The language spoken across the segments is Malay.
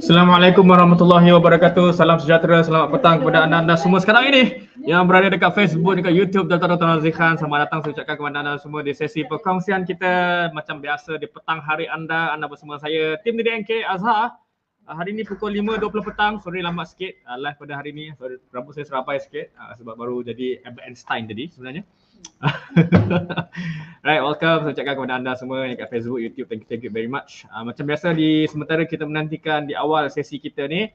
Assalamualaikum warahmatullahi wabarakatuh. Salam sejahtera, selamat petang kepada anda-anda semua sekarang ini yang berada dekat Facebook, dekat YouTube Dr. Dr. Nazir Khan. Selamat datang saya ucapkan kepada anda semua di sesi perkongsian kita macam biasa di petang hari anda. Anda bersama saya, tim DDNK Azhar. Uh, hari ini pukul 5.20 petang, sorry lambat sikit uh, live pada hari ini. Rambut saya serapai sikit uh, sebab baru jadi Albert Einstein tadi sebenarnya. right, welcome. Saya ucapkan kepada anda semua yang kat Facebook, YouTube. Thank you, thank you very much. Uh, macam biasa di sementara kita menantikan di awal sesi kita ni.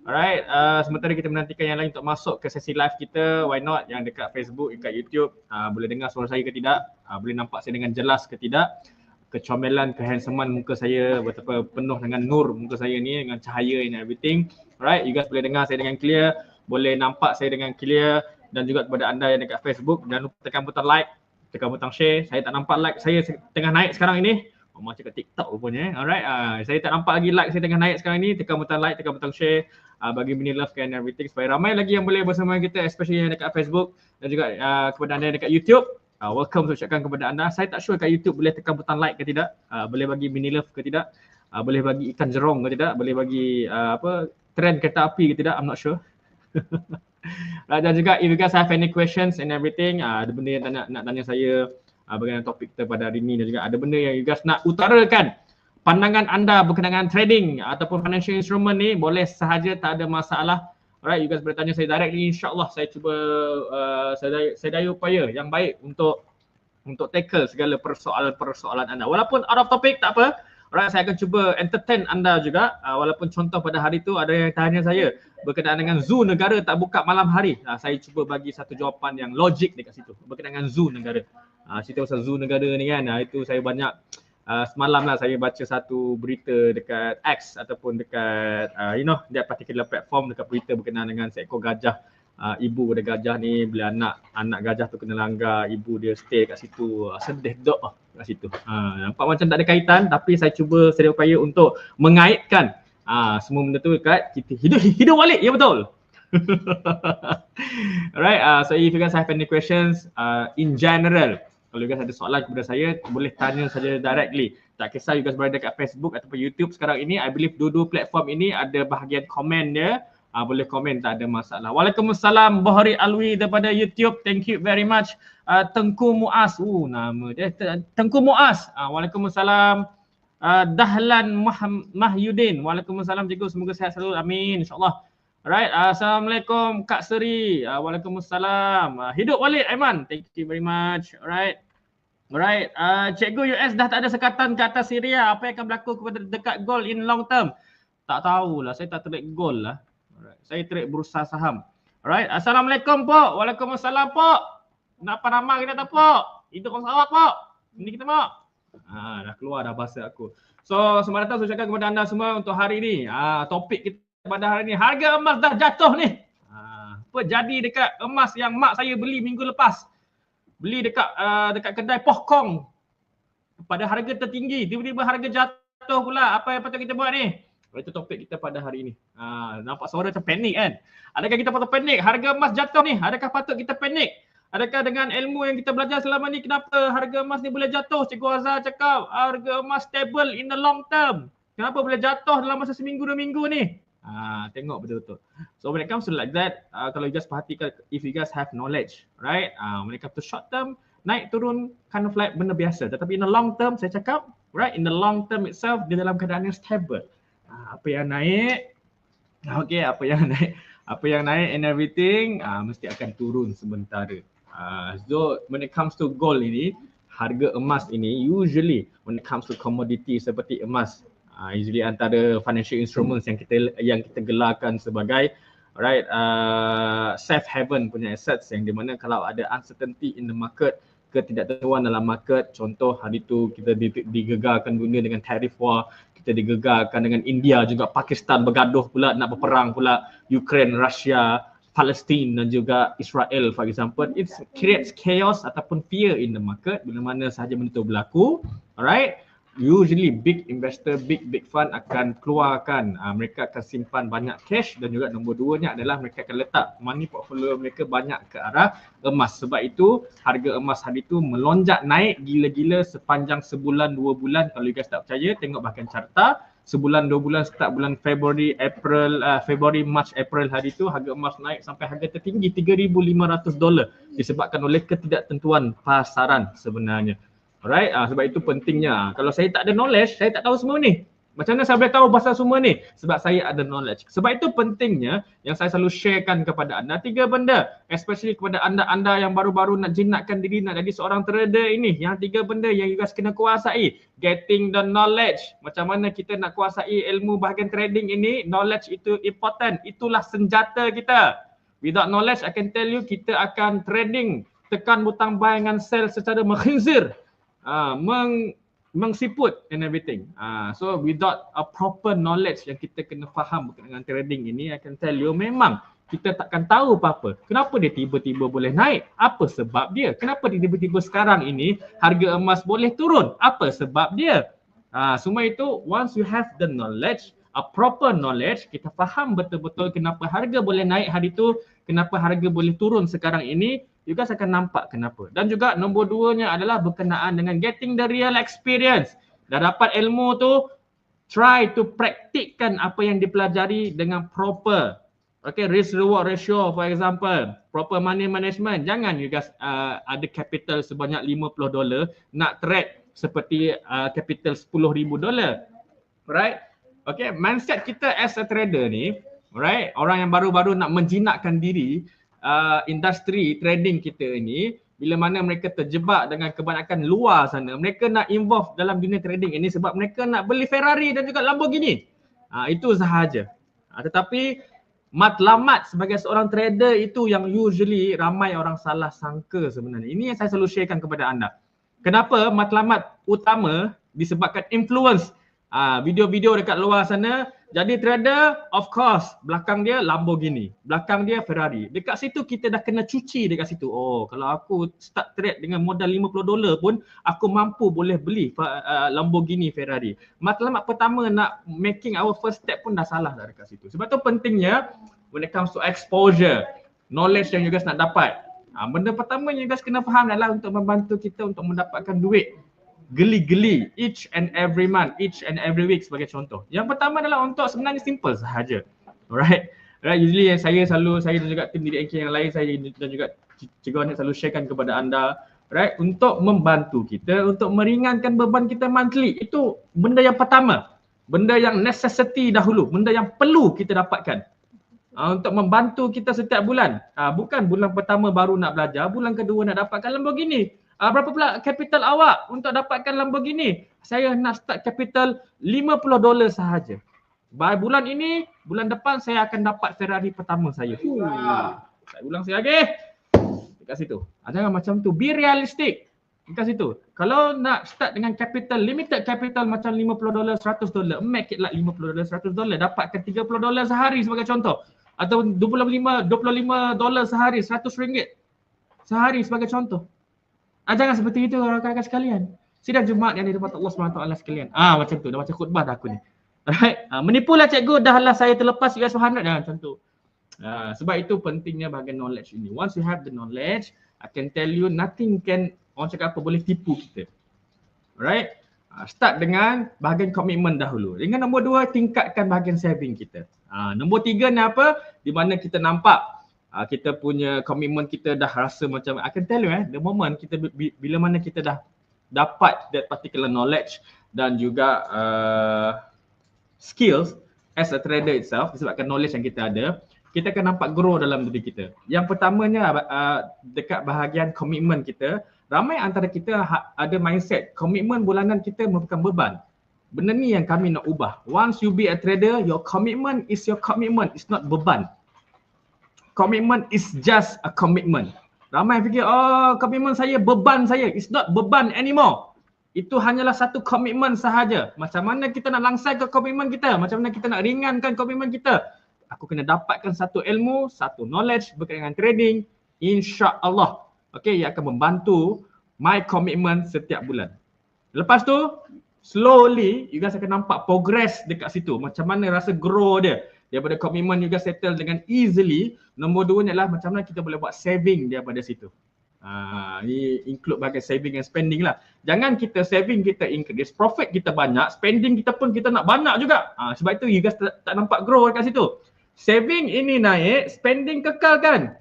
Alright, uh, sementara kita menantikan yang lain untuk masuk ke sesi live kita, why not yang dekat Facebook, dekat YouTube, uh, boleh dengar suara saya ke tidak, uh, boleh nampak saya dengan jelas ke tidak, kecomelan, kehandsomean muka saya, betapa penuh dengan nur muka saya ni, dengan cahaya and everything. Alright, you guys boleh dengar saya dengan clear, boleh nampak saya dengan clear, dan juga kepada anda yang dekat Facebook jangan lupa tekan butang like, tekan butang share. Saya tak nampak like saya tengah naik sekarang ini. Oh, macam ke TikTok rupanya. Eh. Alright, uh, saya tak nampak lagi like saya tengah naik sekarang ini. Tekan butang like, tekan butang share. Uh, bagi mini love and everything supaya ramai lagi yang boleh bersama kita especially yang dekat Facebook dan juga uh, kepada anda yang dekat YouTube. Uh, welcome saya ucapkan kepada anda. Saya tak sure kat YouTube boleh tekan butang like ke tidak. Uh, boleh bagi mini love ke tidak. Uh, boleh bagi ikan jerong ke tidak. Boleh bagi uh, apa trend kereta api ke tidak. I'm not sure. dan juga if you guys have any questions and everything, uh, ada benda yang nak, nak tanya saya uh, bagaimana topik kita pada hari ini dan juga ada benda yang you guys nak utarakan pandangan anda berkenaan trading ataupun financial instrument ni boleh sahaja tak ada masalah. Alright, you guys boleh tanya saya directly insyaAllah saya cuba uh, saya, daya, saya daya upaya yang baik untuk untuk tackle segala persoalan-persoalan anda. Walaupun out of topic tak apa, Alright, saya akan cuba entertain anda juga. Uh, walaupun contoh pada hari tu ada yang tanya saya berkenaan dengan zoo negara tak buka malam hari. Uh, saya cuba bagi satu jawapan yang logik dekat situ. Berkenaan dengan zoo negara. Uh, cerita pasal zoo negara ni kan, uh, itu saya banyak uh, semalam lah saya baca satu berita dekat X ataupun dekat uh, you know that particular platform dekat berita berkenaan dengan seekor gajah. Uh, ibu pada gajah ni bila anak anak gajah tu kena langgar ibu dia stay kat situ. Uh, sedih dok uh, kat situ uh, nampak macam tak ada kaitan tapi saya cuba sedia upaya untuk mengaitkan uh, semua benda tu kat kita hidup hidup balik ya betul Alright, uh, so if you guys have any questions uh, in general, kalau you guys ada soalan kepada saya, boleh tanya saja directly. Tak kisah you guys berada dekat Facebook ataupun YouTube sekarang ini, I believe dua-dua platform ini ada bahagian komen dia uh, boleh komen tak ada masalah. Waalaikumsalam Bahari Alwi daripada YouTube. Thank you very much. Uh, Tengku Muaz. Uh, nama dia. Tengku Muaz. Uh, Waalaikumsalam. Uh, Dahlan Mah- Mahyudin. Waalaikumsalam cikgu. Semoga sehat selalu. Amin. InsyaAllah. Alright. Assalamualaikum Kak Seri. Uh, Waalaikumsalam. Uh, hidup Walid Aiman. Thank you very much. Alright. Alright. Uh, cikgu US dah tak ada sekatan ke atas Syria. Apa yang akan berlaku kepada dekat gold in long term? Tak tahulah. Saya tak trade gold lah. Alright. Saya trade bursa saham. Alright. Assalamualaikum Pok. Waalaikumsalam Pok. Kenapa nama kita tak Pok? Itu kong sawak Pok. Ini kita Pok. Ha, dah keluar dah bahasa aku. So selamat datang saya ucapkan kepada anda semua untuk hari ini. Ha, topik kita pada hari ini. Harga emas dah jatuh ni. Ha, apa jadi dekat emas yang mak saya beli minggu lepas. Beli dekat uh, dekat kedai Pohkong. Pada harga tertinggi. Tiba-tiba harga jatuh pula. Apa yang patut kita buat ni? Itu topik kita pada hari ini. Ha, nampak suara macam panik kan? Adakah kita patut panik? Harga emas jatuh ni. Adakah patut kita panik? Adakah dengan ilmu yang kita belajar selama ni kenapa harga emas ni boleh jatuh? Cikgu Azhar cakap harga emas stable in the long term. Kenapa boleh jatuh dalam masa seminggu dua minggu ni? Ha, tengok betul-betul. So when it comes to like that, uh, kalau you guys perhatikan if you guys have knowledge, right? Uh, when it comes to short term, naik turun kind of like benda biasa. Tetapi in the long term, saya cakap, right? In the long term itself, dia dalam keadaan yang stable. Ah, apa yang naik okay apa yang naik apa yang naik and everything uh, mesti akan turun sementara uh, so when it comes to gold ini harga emas ini usually when it comes to commodity seperti emas uh, usually antara financial instruments yang kita yang kita gelarkan sebagai right uh, safe haven punya assets yang di mana kalau ada uncertainty in the market ketidaktentuan dalam market contoh hari tu kita digegarkan dunia dengan tarif war kita digegarkan dengan India juga Pakistan bergaduh pula nak berperang pula Ukraine, Russia, Palestine dan juga Israel for example. It creates chaos ataupun fear in the market. Bila mana sahaja benda itu berlaku alright usually big investor, big big fund akan keluarkan, uh, mereka akan simpan banyak cash dan juga nombor duanya adalah mereka akan letak money portfolio mereka banyak ke arah emas. Sebab itu harga emas hari itu melonjak naik gila-gila sepanjang sebulan dua bulan. Kalau you guys tak percaya tengok bahkan carta sebulan dua bulan start bulan Februari, April, uh, Februari, March, April hari tu harga emas naik sampai harga tertinggi 3,500 dolar disebabkan oleh ketidaktentuan pasaran sebenarnya. Alright, uh, sebab itu pentingnya. Kalau saya tak ada knowledge, saya tak tahu semua ni. Macam mana saya boleh tahu pasal semua ni? Sebab saya ada knowledge. Sebab itu pentingnya yang saya selalu sharekan kepada anda tiga benda. Especially kepada anda-anda yang baru-baru nak jinakkan diri nak jadi seorang trader ini. Yang tiga benda yang you guys kena kuasai. Getting the knowledge. Macam mana kita nak kuasai ilmu bahagian trading ini. Knowledge itu important. Itulah senjata kita. Without knowledge, I can tell you kita akan trading tekan butang buy dengan sell secara mengkhinzir. Uh, meng mengsiput and everything. Uh, so without a proper knowledge yang kita kena faham dengan trading ini, I can tell you memang kita takkan tahu apa-apa. Kenapa dia tiba-tiba boleh naik? Apa sebab dia? Kenapa dia tiba-tiba sekarang ini harga emas boleh turun? Apa sebab dia? Uh, semua itu once you have the knowledge, a proper knowledge, kita faham betul-betul kenapa harga boleh naik hari itu, kenapa harga boleh turun sekarang ini, you guys akan nampak kenapa. Dan juga nombor duanya adalah berkenaan dengan getting the real experience. Dah dapat ilmu tu, try to praktikkan apa yang dipelajari dengan proper. Okay, risk reward ratio for example, proper money management. Jangan you guys uh, ada capital sebanyak 50 dolar nak trade seperti uh, capital 10 ribu dolar. Right? Okay, mindset kita as a trader ni, right? Orang yang baru-baru nak menjinakkan diri, uh, industri trading kita ini bila mana mereka terjebak dengan kebanyakan luar sana mereka nak involve dalam dunia trading ini sebab mereka nak beli Ferrari dan juga Lamborghini. Uh, itu sahaja. Uh, tetapi matlamat sebagai seorang trader itu yang usually ramai orang salah sangka sebenarnya. Ini yang saya selalu sharekan kepada anda. Kenapa matlamat utama disebabkan influence uh, video-video dekat luar sana jadi trader, of course, belakang dia Lamborghini, belakang dia Ferrari. Dekat situ kita dah kena cuci dekat situ. Oh, kalau aku start trade dengan modal 50 dolar pun, aku mampu boleh beli uh, Lamborghini Ferrari. Matlamat pertama nak making our first step pun dah salah dah dekat situ. Sebab tu pentingnya when it comes to exposure, knowledge yang you guys nak dapat. Ha, benda pertama yang you guys kena faham adalah untuk membantu kita untuk mendapatkan duit geli-geli each and every month, each and every week sebagai contoh. Yang pertama adalah untuk sebenarnya simple sahaja. Alright. Right, usually yang saya selalu, saya dan juga tim diri NK yang lain, saya dan juga Cikgu Anik selalu sharekan kepada anda. Right, untuk membantu kita, untuk meringankan beban kita monthly. Itu benda yang pertama. Benda yang necessity dahulu, benda yang perlu kita dapatkan. Uh, untuk membantu kita setiap bulan. Uh, bukan bulan pertama baru nak belajar, bulan kedua nak dapatkan Lamborghini. Uh, berapa pula capital awak untuk dapatkan Lamborghini? Saya nak start capital 50 dolar sahaja. By bulan ini, bulan depan saya akan dapat Ferrari pertama saya. Uh, saya ulang sekali lagi. Dekat situ. Uh, jangan macam tu. Be realistic. Dekat situ. Kalau nak start dengan capital, limited capital macam 50 dolar, 100 dolar. Make it like 50 dolar, 100 dolar. Dapatkan 30 dolar sehari sebagai contoh. Atau 25, 25 dolar sehari, 100 ringgit. Sehari sebagai contoh. Ah, jangan seperti itu rakan-rakan sekalian. Sidang Jumaat yang dirahmati Allah SWT sekalian. Ah macam tu, dah macam khutbah dah aku ni. Alright. Ah, menipulah cikgu, dah lah saya terlepas US 100 jangan macam tu. Ah, sebab itu pentingnya bahagian knowledge ini. Once you have the knowledge, I can tell you nothing can, orang cakap apa, boleh tipu kita. Alright. Ah, start dengan bahagian komitmen dahulu. Dengan nombor dua, tingkatkan bahagian saving kita. Ah, nombor tiga ni apa? Di mana kita nampak uh, kita punya komitmen kita dah rasa macam I can tell you eh the moment kita bila mana kita dah dapat that particular knowledge dan juga uh, skills as a trader itself disebabkan knowledge yang kita ada kita akan nampak grow dalam diri kita. Yang pertamanya uh, dekat bahagian komitmen kita, ramai antara kita ha- ada mindset komitmen bulanan kita merupakan beban. Benda ni yang kami nak ubah. Once you be a trader, your commitment is your commitment, it's not beban commitment is just a commitment. Ramai fikir, oh commitment saya beban saya. It's not beban anymore. Itu hanyalah satu komitmen sahaja. Macam mana kita nak langsai ke komitmen kita? Macam mana kita nak ringankan komitmen kita? Aku kena dapatkan satu ilmu, satu knowledge berkaitan dengan trading. Insya Allah. Okay, ia akan membantu my commitment setiap bulan. Lepas tu, slowly you guys akan nampak progress dekat situ. Macam mana rasa grow dia daripada komitmen juga settle dengan easily. Nombor dua ni adalah macam mana kita boleh buat saving daripada situ. Ha, ni include bagai saving and spending lah. Jangan kita saving kita increase, profit kita banyak, spending kita pun kita nak banyak juga. Ha, sebab itu you guys tak, tak nampak grow dekat situ. Saving ini naik, spending kekal kan?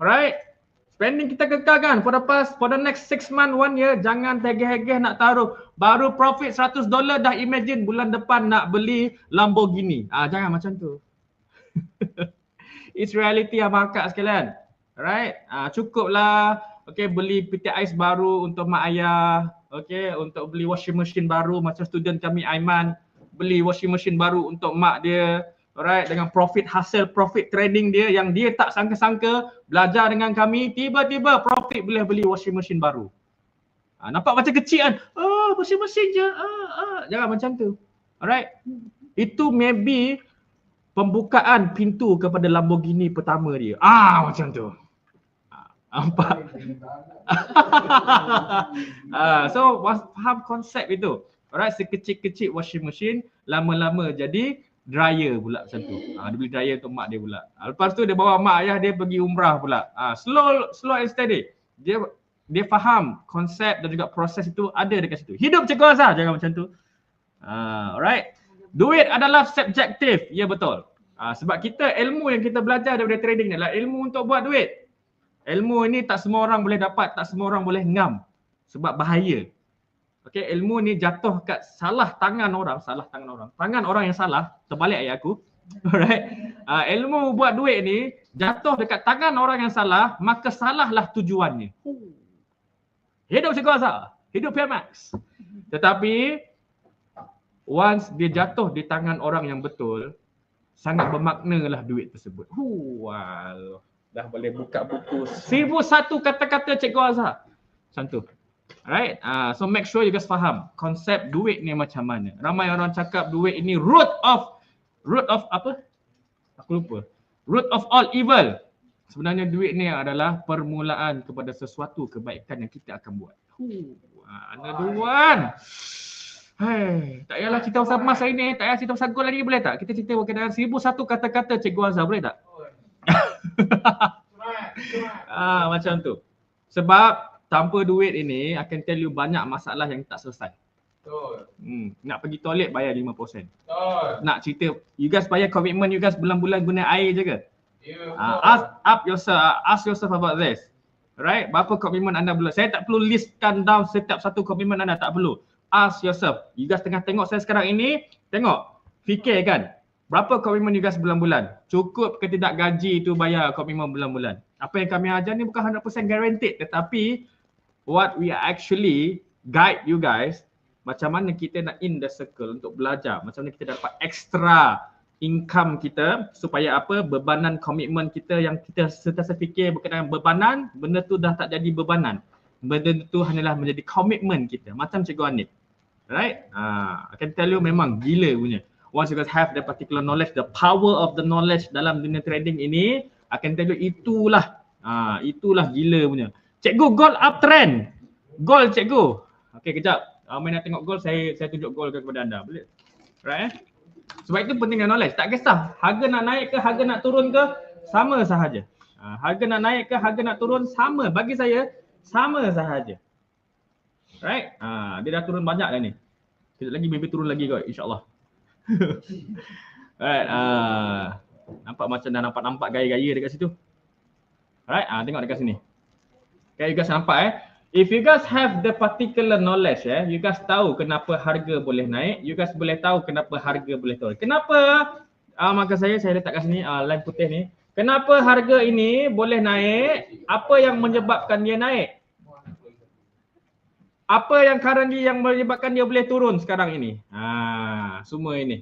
Alright? Spending kita kekal kan? For the past, for the next six month, one year, jangan tegeh-hegeh nak taruh. Baru profit 100 dolar dah imagine bulan depan nak beli Lamborghini. Ah, jangan macam tu. It's reality abang akak sekalian. Right? Ah, cukuplah okay, beli peti ais baru untuk mak ayah. Okay, untuk beli washing machine baru macam student kami Aiman. Beli washing machine baru untuk mak dia. Alright, dengan profit hasil profit trading dia yang dia tak sangka-sangka belajar dengan kami, tiba-tiba profit boleh beli washing machine baru. Ha, nampak macam kecil kan? Oh, washing machine je. Ah, ah. Jangan macam tu. Alright. Itu maybe pembukaan pintu kepada Lamborghini pertama dia. Ah, macam tu. Nampak? uh, so faham konsep itu. Alright, sekecil-kecil washing machine lama-lama jadi dryer pula macam tu. Ha, dia beli dryer untuk mak dia pula. Ha, lepas tu dia bawa mak ayah dia pergi umrah pula. Ha, slow slow and steady. Dia dia faham konsep dan juga proses itu ada dekat situ. Hidup cikgu Azhar jangan macam tu. Ha, alright. Duit adalah subjektif. Ya betul. Ha, sebab kita ilmu yang kita belajar daripada trading ni adalah ilmu untuk buat duit. Ilmu ini tak semua orang boleh dapat, tak semua orang boleh ngam. Sebab bahaya. Okey, ilmu ni jatuh kat salah tangan orang, salah tangan orang. Tangan orang yang salah, terbalik ayat aku. Alright. Uh, ilmu buat duit ni jatuh dekat tangan orang yang salah, maka salahlah tujuannya. Hidup Azhar. Hidup PMX. Tetapi once dia jatuh di tangan orang yang betul, sangat bermaknalah duit tersebut. Wow dah boleh buka buku seribu satu kata-kata Cikgu Azhar. Macam tu. Alright, uh, so make sure you guys faham konsep duit ni macam mana. Ramai orang cakap duit ini root of, root of apa? Aku lupa. Root of all evil. Sebenarnya duit ni adalah permulaan kepada sesuatu kebaikan yang kita akan buat. Huh, another one. Hai, tak payahlah cerita pasal emas hari ni. Tak payah cerita pasal gold lagi boleh tak? Kita cerita berkenaan seribu satu kata-kata Cikgu Azhar boleh tak? ah macam tu. Sebab tanpa duit ini akan tell you banyak masalah yang tak selesai. Betul. Hmm, nak pergi toilet bayar 5%. Betul. Nak cerita you guys bayar komitmen you guys bulan-bulan guna air je ke? Yeah, uh, ask up yourself ask yourself about this. Right? Berapa komitmen anda bulan? Saya tak perlu listkan down setiap satu komitmen anda tak perlu. Ask yourself. You guys tengah tengok saya sekarang ini, tengok. Fikir kan, Berapa komitmen you guys bulan-bulan? Cukup ke tidak gaji itu bayar komitmen bulan-bulan? Apa yang kami ajar ni bukan 100% guaranteed tetapi what we actually guide you guys macam mana kita nak in the circle untuk belajar. Macam mana kita dapat extra income kita supaya apa bebanan komitmen kita yang kita sentiasa fikir berkenaan bebanan benda tu dah tak jadi bebanan. Benda tu hanyalah menjadi komitmen kita macam Cikgu Anip. Right? Ah, uh, I can tell you memang gila punya once you guys have the particular knowledge, the power of the knowledge dalam dunia trading ini, akan tell you itulah, ah itulah gila punya. Cikgu gold uptrend. Gold cikgu. Okey kejap. Uh, main nak tengok gold, saya saya tunjuk gold kepada anda. Boleh? Right? Eh? Sebab itu pentingnya knowledge. Tak kisah harga nak naik ke harga nak turun ke, sama sahaja. Uh, harga nak naik ke harga nak turun sama. Bagi saya, sama sahaja. Right? Uh, dia dah turun banyak dah ni. Sekejap lagi maybe turun lagi kot insyaAllah. Alright, uh, nampak macam dah nampak-nampak gaya-gaya dekat situ. Alright, uh, tengok dekat sini. Okay, you guys nampak eh. If you guys have the particular knowledge eh, you guys tahu kenapa harga boleh naik, you guys boleh tahu kenapa harga boleh turun. Kenapa? Ah uh, maka saya saya letak kat sini uh, line putih ni. Kenapa harga ini boleh naik? Apa yang menyebabkan dia naik? apa yang currently yang menyebabkan dia boleh turun sekarang ini? Ha, semua ini.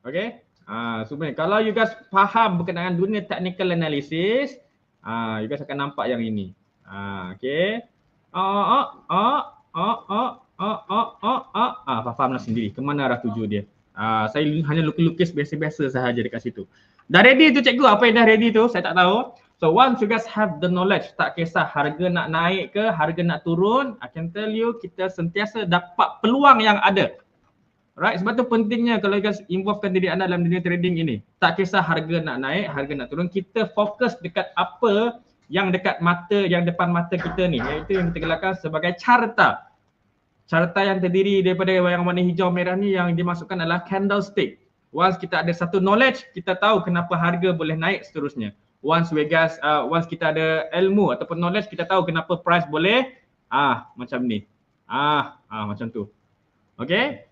Okay. Ha, semua ini. Kalau you guys faham berkenaan dunia technical analysis, ha, you guys akan nampak yang ini. Ha, okay. Oh, oh, oh, oh, oh, oh, oh, oh, oh. Ah, fahamlah sendiri ke mana arah tuju dia. Ah, saya hanya lukis-lukis biasa-biasa sahaja dekat situ. Dah ready tu cikgu? Apa yang dah ready tu? Saya tak tahu. So once you guys have the knowledge, tak kisah harga nak naik ke, harga nak turun, I can tell you kita sentiasa dapat peluang yang ada. Right, sebab tu pentingnya kalau guys involvekan diri anda dalam dunia trading ini. Tak kisah harga nak naik, harga nak turun, kita fokus dekat apa yang dekat mata, yang depan mata kita ni iaitu yang kita gelarkan sebagai carta. Carta yang terdiri daripada yang warna hijau merah ni yang dimasukkan adalah candlestick. Once kita ada satu knowledge, kita tahu kenapa harga boleh naik seterusnya. Once we guys, uh, once kita ada ilmu ataupun knowledge, kita tahu kenapa price boleh ah macam ni. Ah, ah macam tu. Okay?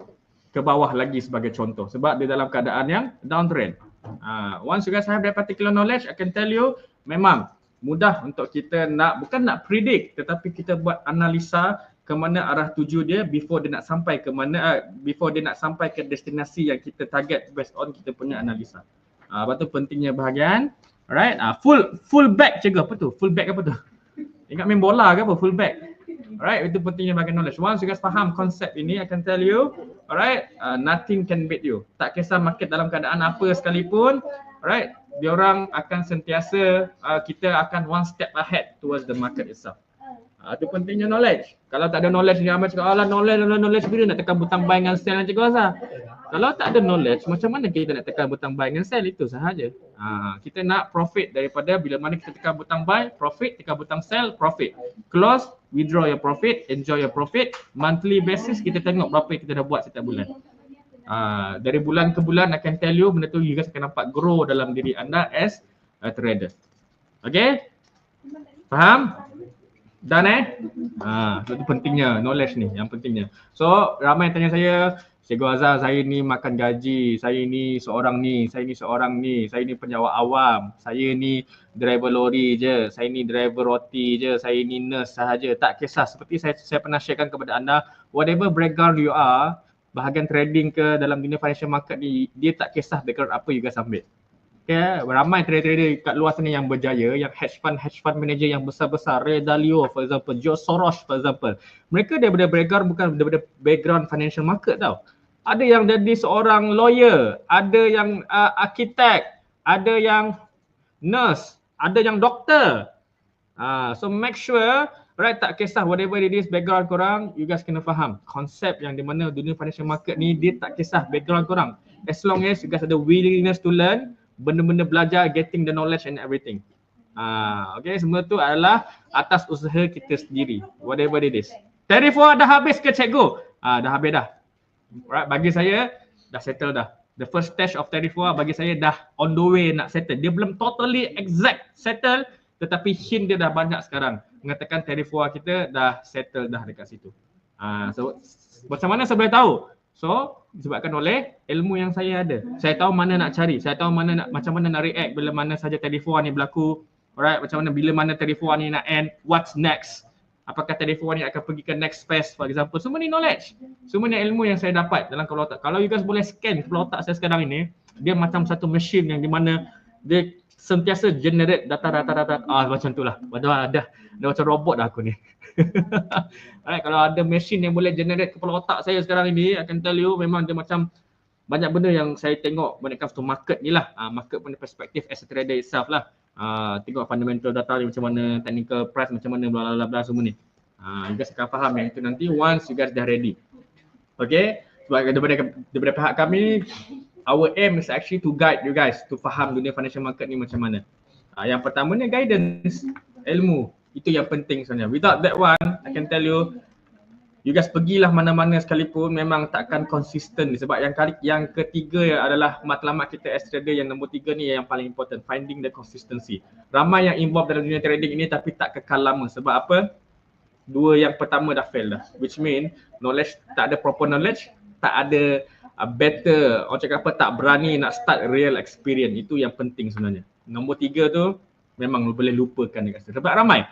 Ke bawah lagi sebagai contoh sebab dia dalam keadaan yang downtrend. Uh, once you guys have that particular knowledge, I can tell you memang mudah untuk kita nak bukan nak predict tetapi kita buat analisa ke mana arah tuju dia before dia nak sampai ke mana uh, before dia nak sampai ke destinasi yang kita target based on kita punya analisa. Ah uh, tu pentingnya bahagian alright uh, full full back cikgu apa tu? Full back apa tu? Ingat main bola ke apa full back? Alright itu pentingnya bahagian knowledge. Once you guys faham konsep ini I can tell you alright uh, nothing can beat you. Tak kisah market dalam keadaan apa sekalipun alright dia orang akan sentiasa uh, kita akan one step ahead towards the market itself. Ah, itu pentingnya knowledge. Kalau tak ada knowledge ni Ahmad cakap, alah knowledge, alah knowledge bila nak tekan butang buy dengan sell cakap asal. Kalau tak ada knowledge, macam mana kita nak tekan butang buy dengan sell itu sahaja. Ha, kita nak profit daripada bila mana kita tekan butang buy, profit, tekan butang sell, profit. Close, withdraw your profit, enjoy your profit. Monthly basis kita tengok berapa yang kita dah buat setiap bulan. Ha, dari bulan ke bulan akan tell you benda tu you guys akan nampak grow dalam diri anda as a trader. Okay? Faham? Dan eh? Ha, itu pentingnya knowledge ni yang pentingnya. So ramai tanya saya, Cikgu Azhar saya ni makan gaji, saya ni seorang ni, saya ni seorang ni, saya ni penjawat awam, saya ni driver lori je, saya ni driver roti je, saya ni nurse sahaja. Tak kisah seperti saya saya pernah sharekan kepada anda, whatever background you are, bahagian trading ke dalam dunia financial market ni, dia tak kisah background apa you guys ambil. Okay, ramai trader-trader kat luar sana yang berjaya, yang hedge fund, hedge fund manager yang besar-besar, Ray Dalio for example, Joe Soros for example. Mereka daripada background bukan daripada background financial market tau. Ada yang jadi seorang lawyer, ada yang uh, arkitek, ada yang nurse, ada yang doktor. Uh, so make sure, right, tak kisah whatever it is background korang, you guys kena faham konsep yang di mana dunia financial market ni, dia tak kisah background korang. As long as you guys ada willingness to learn, benda-benda belajar, getting the knowledge and everything. Uh, okay, semua tu adalah atas usaha kita sendiri, whatever it is. Telefon dah habis ke cikgu? Uh, dah habis dah. Right, bagi saya dah settle dah. The first stage of telefon bagi saya dah on the way nak settle. Dia belum totally exact settle tetapi hint dia dah banyak sekarang. Mengatakan telefon kita dah settle dah dekat situ. Uh, so macam mana saya boleh tahu? So disebabkan oleh ilmu yang saya ada. Saya tahu mana nak cari, saya tahu mana nak macam mana nak react bila mana saja telefon ni berlaku. Alright, macam mana bila mana telefon ni nak end, what's next? Apakah telefon ni akan pergi ke next phase for example. Semua ni knowledge. Semua ni ilmu yang saya dapat dalam kepala otak. Kalau you guys boleh scan kepala otak saya sekarang ini, dia macam satu mesin yang di mana dia sentiasa generate data-data-data ah macam tu lah. Padahal ada dah macam robot dah aku ni. Alright, kalau ada mesin yang boleh generate kepala otak saya sekarang ini, akan tell you memang dia macam banyak benda yang saya tengok when it comes to market ni lah. Uh, market punya perspektif as a trader itself lah. Uh, tengok fundamental data ni macam mana, technical price macam mana, bla bla bla semua ni. Uh, you guys akan faham yang itu nanti once you guys dah ready. Okay, sebab daripada, daripada pihak kami, our aim is actually to guide you guys to faham dunia financial market ni macam mana. Uh, yang pertama ni guidance, ilmu. Itu yang penting sebenarnya. Without that one, I can tell you, you guys pergilah mana-mana sekalipun memang takkan konsisten sebab yang kali yang ketiga adalah matlamat kita as trader yang nombor tiga ni yang paling important finding the consistency. Ramai yang involved dalam dunia trading ini tapi tak kekal lama. Sebab apa? Dua yang pertama dah fail dah. Which mean knowledge tak ada proper knowledge tak ada uh, better orang cakap apa tak berani nak start real experience. Itu yang penting sebenarnya. Nombor tiga tu memang boleh lupakan dekat sebab ramai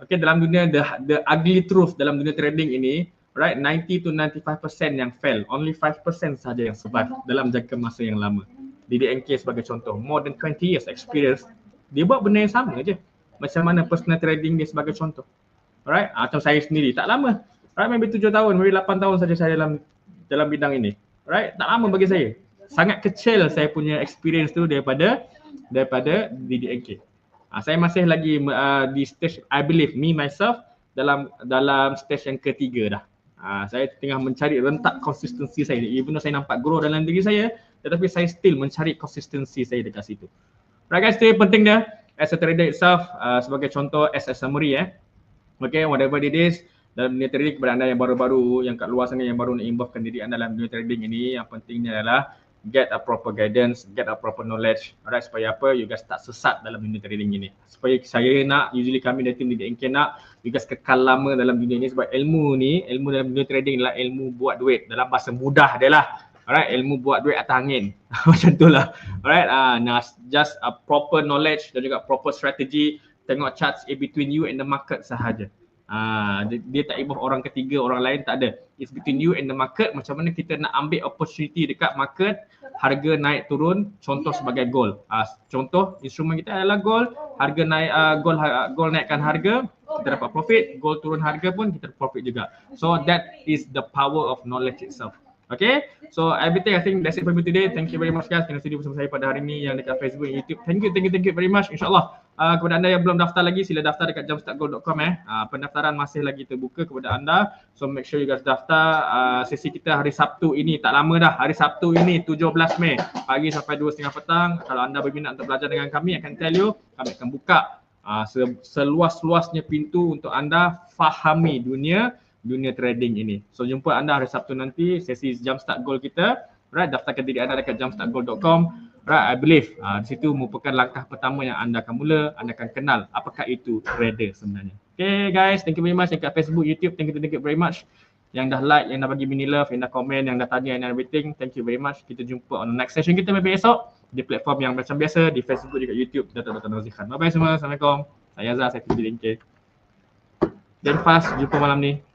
okay dalam dunia the the ugly truth dalam dunia trading ini right 90 to 95% yang fail only 5% saja yang survive dalam jangka masa yang lama. DDNK sebagai contoh more than 20 years experience dia buat benda yang sama aje macam mana personal trading dia sebagai contoh alright atau saya sendiri tak lama right maybe 7 tahun maybe 8 tahun saja saya dalam dalam bidang ini right? Tak lama bagi saya. Sangat kecil saya punya experience tu daripada daripada DDNK uh, saya masih lagi uh, di stage I believe me myself dalam dalam stage yang ketiga dah. Uh, saya tengah mencari rentak konsistensi saya even though saya nampak grow dalam diri saya tetapi saya still mencari konsistensi saya dekat situ. Right guys itu penting dah as a trader itself uh, sebagai contoh as a summary eh. Okay, whatever it is dalam dunia trading kepada anda yang baru-baru yang kat luar sana yang baru nak involvekan diri anda dalam dunia trading ini yang pentingnya adalah get a proper guidance, get a proper knowledge. Alright, supaya apa? You guys tak sesat dalam dunia trading ini. Supaya saya nak, usually kami dari tim di DNK nak, you guys kekal lama dalam dunia ini sebab ilmu ni, ilmu dalam dunia trading adalah ilmu buat duit. Dalam bahasa mudah dia lah. Alright, ilmu buat duit atas angin. Macam tu lah. Alright, uh, nah, just a proper knowledge dan juga proper strategy. Tengok charts in between you and the market sahaja. Ha, dia, dia tak involve orang ketiga, orang lain tak ada. It's between you and the market. Macam mana kita nak ambil opportunity dekat market, harga naik turun, contoh sebagai gold. Ha, contoh instrumen kita adalah gold, harga naik uh, gold gold naikkan harga, kita dapat profit, gold turun harga pun kita profit juga. So that is the power of knowledge itself. Okay, so everything I think that's it for me today. Thank you very much guys kerana sudi bersama saya pada hari ini yang dekat Facebook dan YouTube. Thank you, thank you, thank you very much. InsyaAllah uh, kepada anda yang belum daftar lagi sila daftar dekat jumpstartgold.com eh. Uh, pendaftaran masih lagi terbuka kepada anda. So make sure you guys daftar. Uh, sesi kita hari Sabtu ini tak lama dah. Hari Sabtu ini 17 Mei pagi sampai 2.30 petang. Kalau anda berminat untuk belajar dengan kami, akan tell you kami akan buka uh, seluas-luasnya pintu untuk anda fahami dunia dunia trading ini. So jumpa anda hari Sabtu nanti sesi Jumpstart Gold kita. Right, daftarkan diri anda dekat jumpstartgold.com. Right, I believe uh, di situ merupakan langkah pertama yang anda akan mula, anda akan kenal apakah itu trader sebenarnya. Okay guys, thank you very much dekat Facebook, YouTube, thank you, thank you very much. Yang dah like, yang dah bagi mini love, yang dah komen, yang dah tanya and everything, thank you very much. Kita jumpa on the next session kita maybe esok di platform yang macam biasa di Facebook juga YouTube Dato' Dato' Nazikhan. Bye bye semua, Assalamualaikum. Saya Azhar, saya Lingke. Dan fast, jumpa malam ni.